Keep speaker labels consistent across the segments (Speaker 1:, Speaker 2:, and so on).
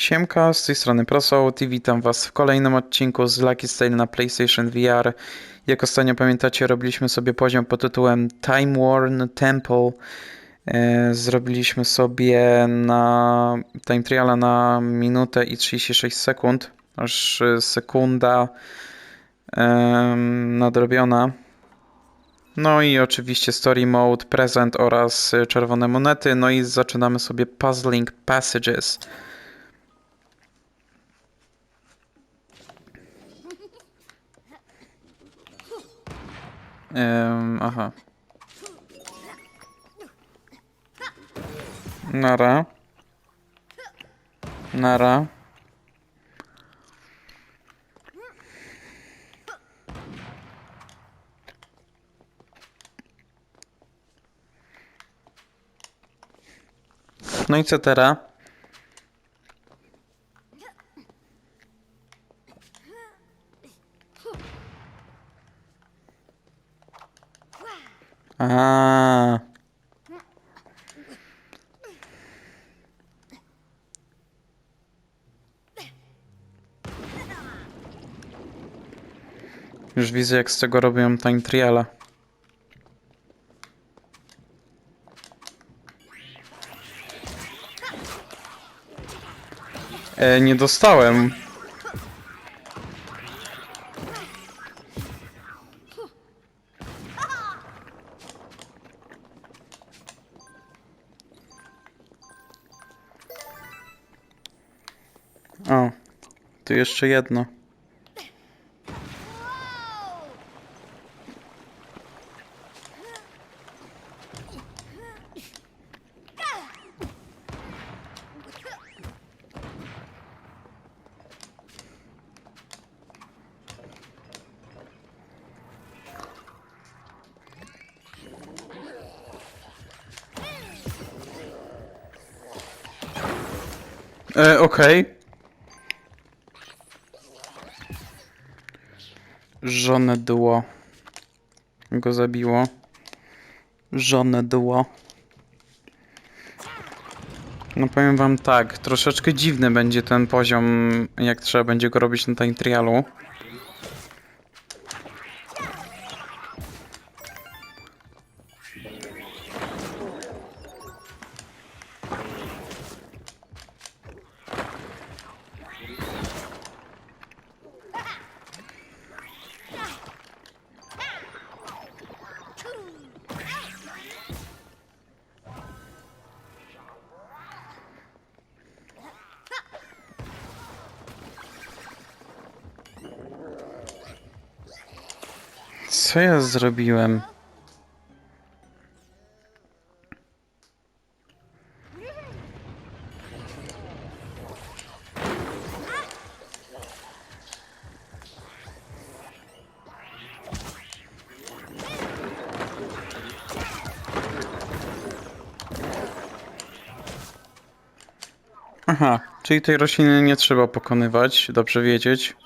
Speaker 1: Siemka, z tej strony ProSout i witam Was w kolejnym odcinku z Lucky Style na PlayStation VR. Jak ostatnio pamiętacie, robiliśmy sobie poziom pod tytułem Time Worn Temple. E, Zrobiliśmy sobie na time triala na minutę i 36 sekund, aż sekunda nadrobiona. No i oczywiście Story Mode, Present oraz czerwone monety. No i zaczynamy sobie Puzzling Passages. Aha. Nara. Nara. No i co teraz? A. Już widzę, jak z tego robią time. E, nie dostałem. O, tu jeszcze jedno. E. Żonę dło. Go zabiło. Żonę dło. No powiem wam tak, troszeczkę dziwny będzie ten poziom, jak trzeba będzie go robić na time trialu. Co ja zrobiłem? Aha, czyli tej rośliny nie trzeba pokonywać, dobrze wiedzieć.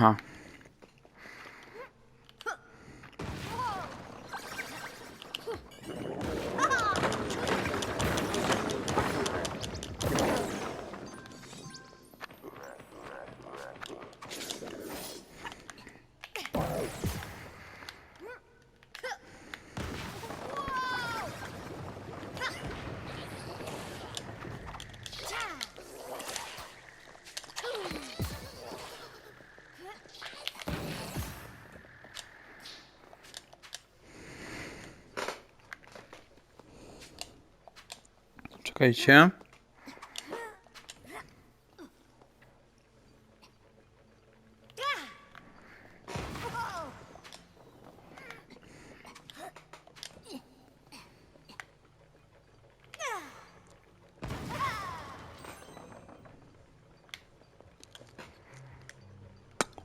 Speaker 1: Eee, Czekajcie.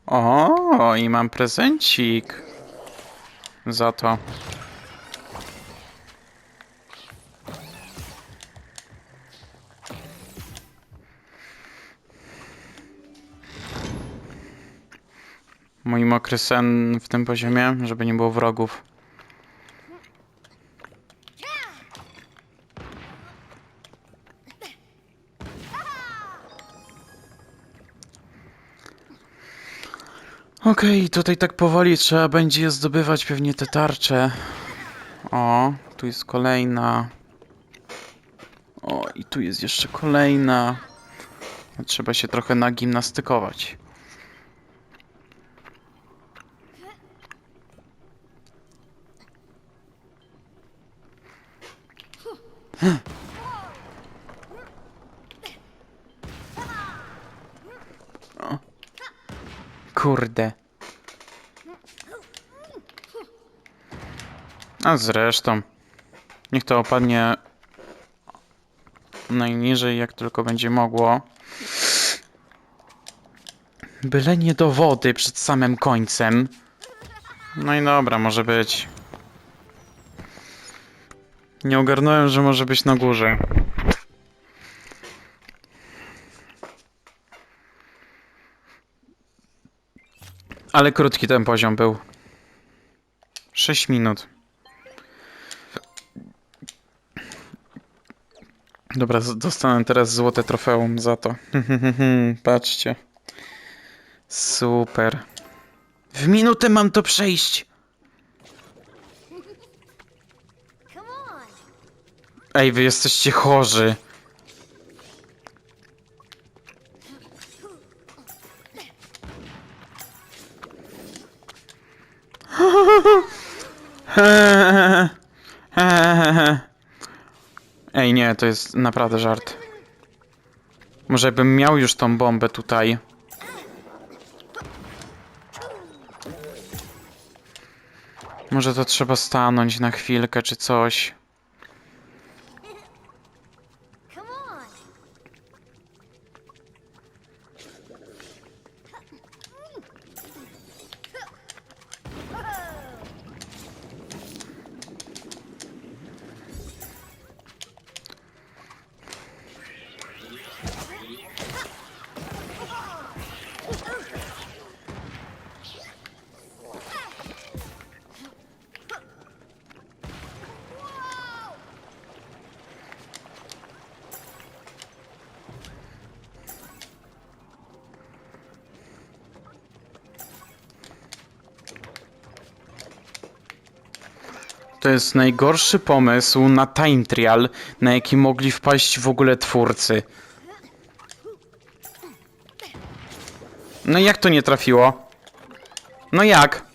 Speaker 1: O, i mam prezencik za to. Mój mokry sen w tym poziomie, żeby nie było wrogów. Okej, tutaj tak powoli trzeba będzie zdobywać pewnie te tarcze. O, tu jest kolejna. O, i tu jest jeszcze kolejna. Trzeba się trochę nagimnastykować. O. Kurde. A zresztą. Niech to opadnie najniżej, jak tylko będzie mogło. Byle nie do wody przed samym końcem. No i dobra, może być. Nie ogarnąłem, że może być na górze. Ale krótki ten poziom był. 6 minut. Dobra, dostanę teraz złote trofeum za to. Patrzcie. Super. W minutę mam to przejść. Ej, wy jesteście chorzy. Ej, nie, to jest naprawdę żart. Może bym miał już tą bombę tutaj. Może to trzeba stanąć na chwilkę czy coś. To jest najgorszy pomysł na time trial, na jaki mogli wpaść w ogóle twórcy. No jak to nie trafiło? No jak?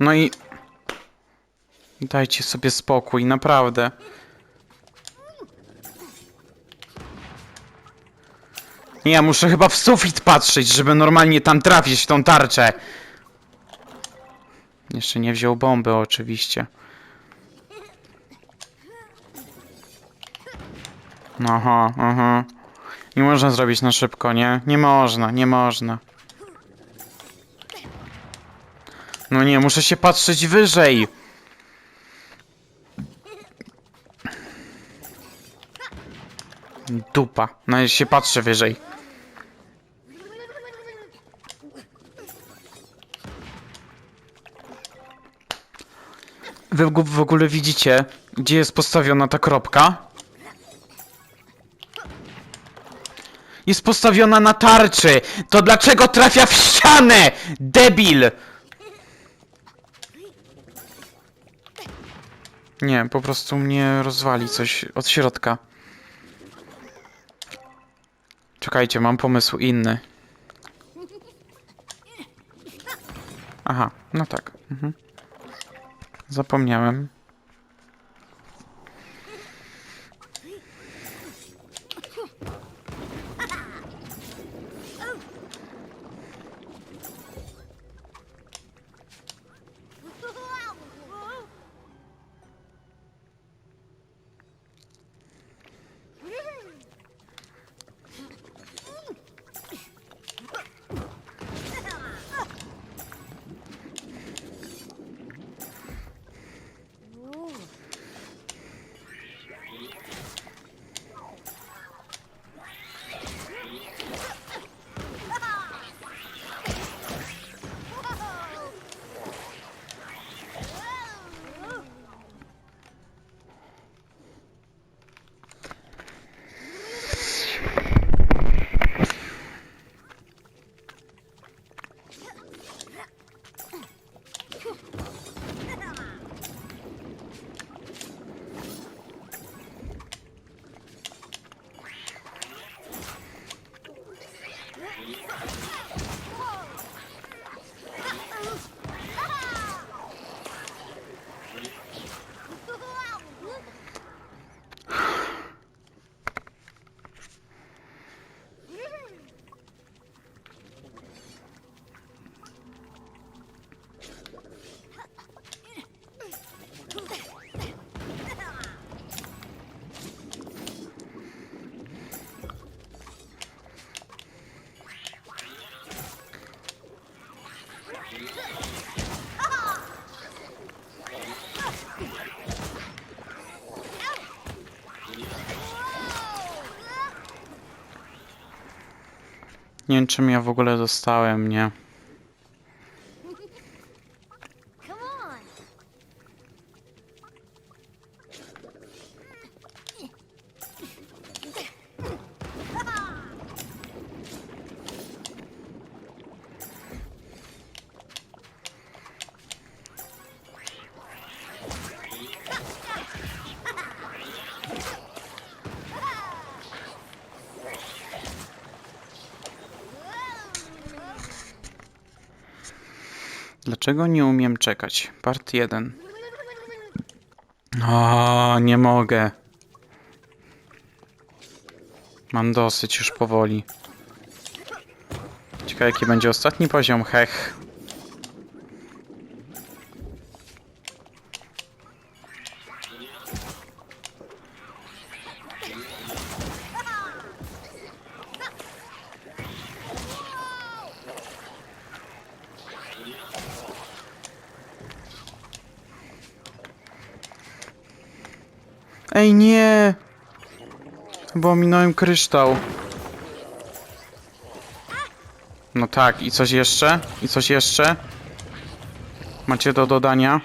Speaker 1: No i... Dajcie sobie spokój, naprawdę. Ja muszę chyba w sufit patrzeć, żeby normalnie tam trafić w tą tarczę. Jeszcze nie wziął bomby, oczywiście. Aha, aha. Nie można zrobić na szybko, nie? Nie można, nie można. No nie, muszę się patrzeć wyżej. Dupa. No się patrzę wyżej. Wy w ogóle widzicie, gdzie jest postawiona ta kropka? Jest postawiona na tarczy! To dlaczego trafia w ścianę? Debil! Nie, po prostu mnie rozwali coś od środka. Czekajcie, mam pomysł inny. Aha, no tak. Mhm. Zapomniałem. Nie wiem, czym ja w ogóle dostałem, nie?
Speaker 2: Come on.
Speaker 1: Dlaczego nie umiem czekać? Part 1. O, nie mogę. Mam dosyć już powoli. Ciekawe jaki będzie ostatni poziom, hech. Ej, nie! Bo ominąłem kryształ. No tak, i coś jeszcze? I coś jeszcze? Macie do dodania?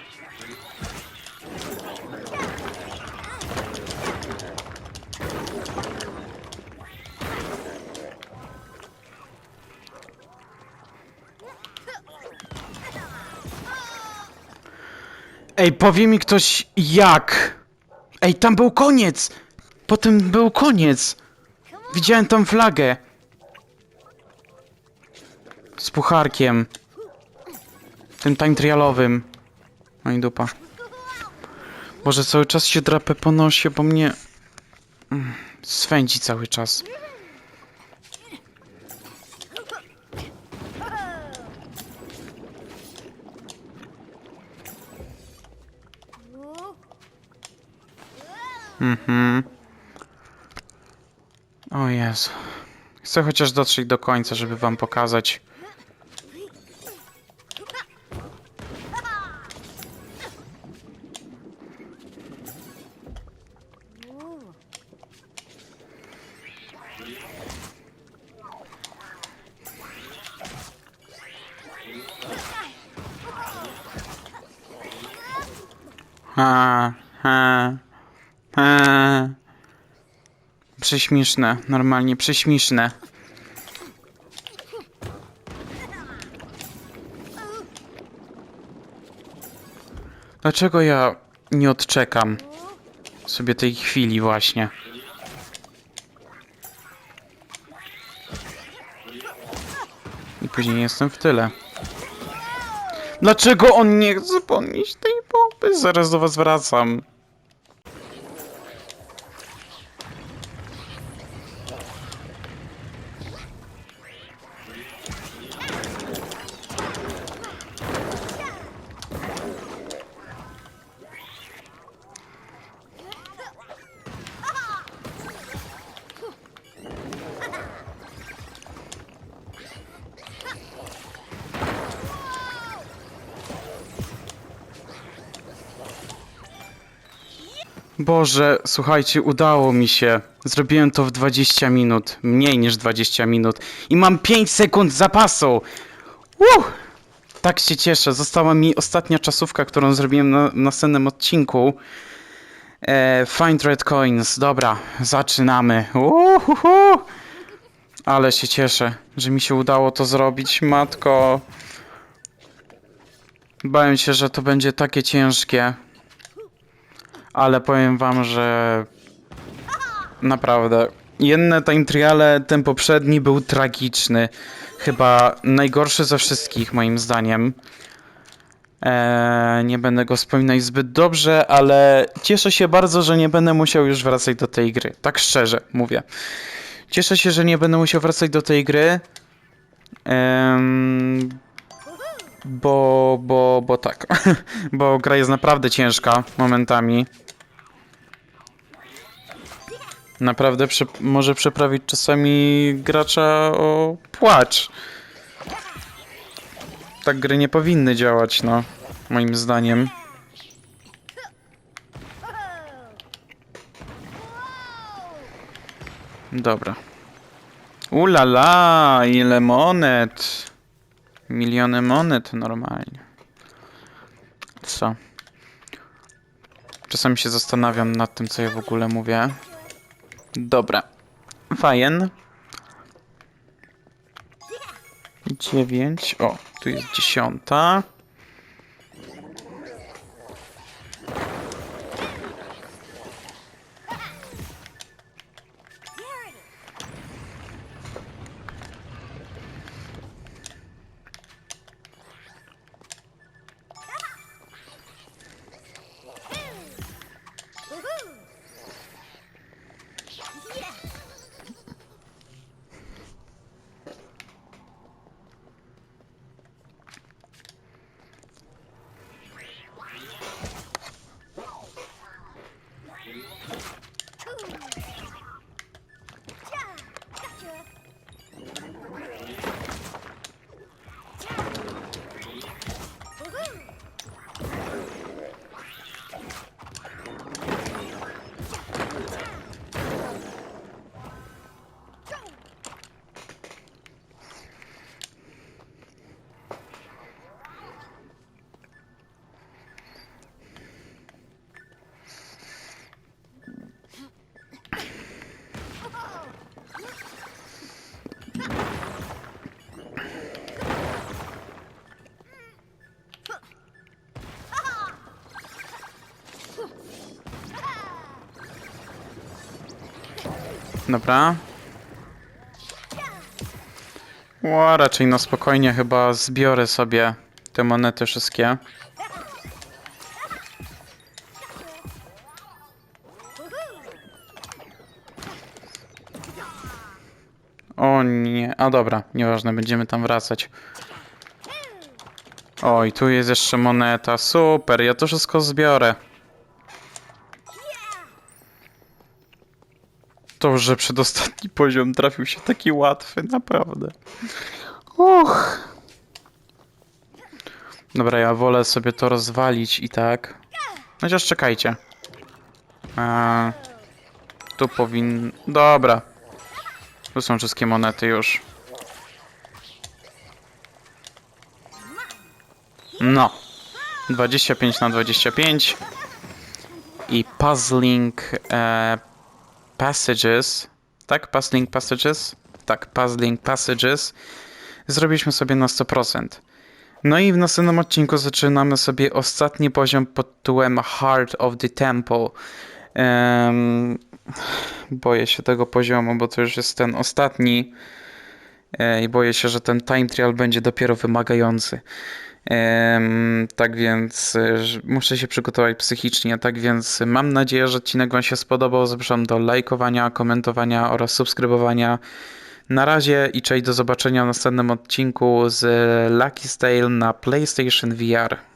Speaker 1: Ej, powie mi ktoś jak? Ej, tam był koniec! Potem był koniec! Widziałem tam flagę. Z pucharkiem. Tym time trialowym. No i dupa. Boże, cały czas się drapę po nosie, bo mnie... mm, Swędzi cały czas. Mhm. O Jezu. Chcę chociaż dotrzeć do końca, żeby wam pokazać. Prześmieszne, normalnie prześmieszne. Dlaczego ja nie odczekam sobie tej chwili właśnie? I później jestem w tyle. Dlaczego on nie chce podnieść tej bomby? Zaraz do was wracam. Boże, słuchajcie, udało mi się. Zrobiłem to w 20 minut. Mniej niż 20 minut. I mam 5 sekund zapasu! Uh! Tak się cieszę. Została mi ostatnia czasówka, którą zrobiłem na na następnym odcinku. E, find Red Coins. Dobra, zaczynamy. Uhuhu! Ale się cieszę, że mi się udało to zrobić. Matko. Bałem się, że to będzie takie ciężkie. Ale powiem wam, że naprawdę jedne time triale, ten poprzedni był tragiczny. Chyba najgorszy ze wszystkich moim zdaniem. Eee, nie będę go wspominać zbyt dobrze, ale cieszę się bardzo, że nie będę musiał już wracać do tej gry. Tak szczerze mówię. Cieszę się, że nie będę musiał wracać do tej gry. Em, bo, bo, bo tak. bo gra jest naprawdę ciężka momentami. Naprawdę prze może przeprawić czasami gracza o płacz. Tak gry nie powinny działać, no. Moim zdaniem. Dobra. Ulala, ile monet. Miliony monet normalnie. Co? Czasami się zastanawiam nad tym, co ja w ogóle mówię. Dobra. Wajen. Dziewięć. O, tu jest dziesiąta. Dobra. O, raczej na spokojnie chyba zbiorę sobie te monety wszystkie. O nie, a dobra, nieważne, będziemy tam wracać. Oj, tu jest jeszcze moneta, super, ja to wszystko zbiorę. To, że przedostatni poziom trafił się taki łatwy, naprawdę. Uch. Dobra, ja wolę sobie to rozwalić i tak. Chociaż czekajcie. A, tu powin... Dobra. Tu są wszystkie monety już. No. 25 na 25. I puzzling e, passages. Tak? Puzzling passages? Tak, puzzling passages. Zrobiliśmy sobie na 100%. No i w następnym odcinku zaczynamy sobie ostatni poziom pod tytułem Heart of the Temple. Em, boję się tego poziomu, bo to już jest ten ostatni. E, I boję się, że ten time trial będzie dopiero wymagający. Tak więc muszę się przygotować psychicznie. Tak więc mam nadzieję, że odcinek Wam się spodobał. Zapraszam do lajkowania, komentowania oraz subskrybowania. Na razie i cześć do zobaczenia w następnym odcinku z Lucky Tale na PlayStation VR.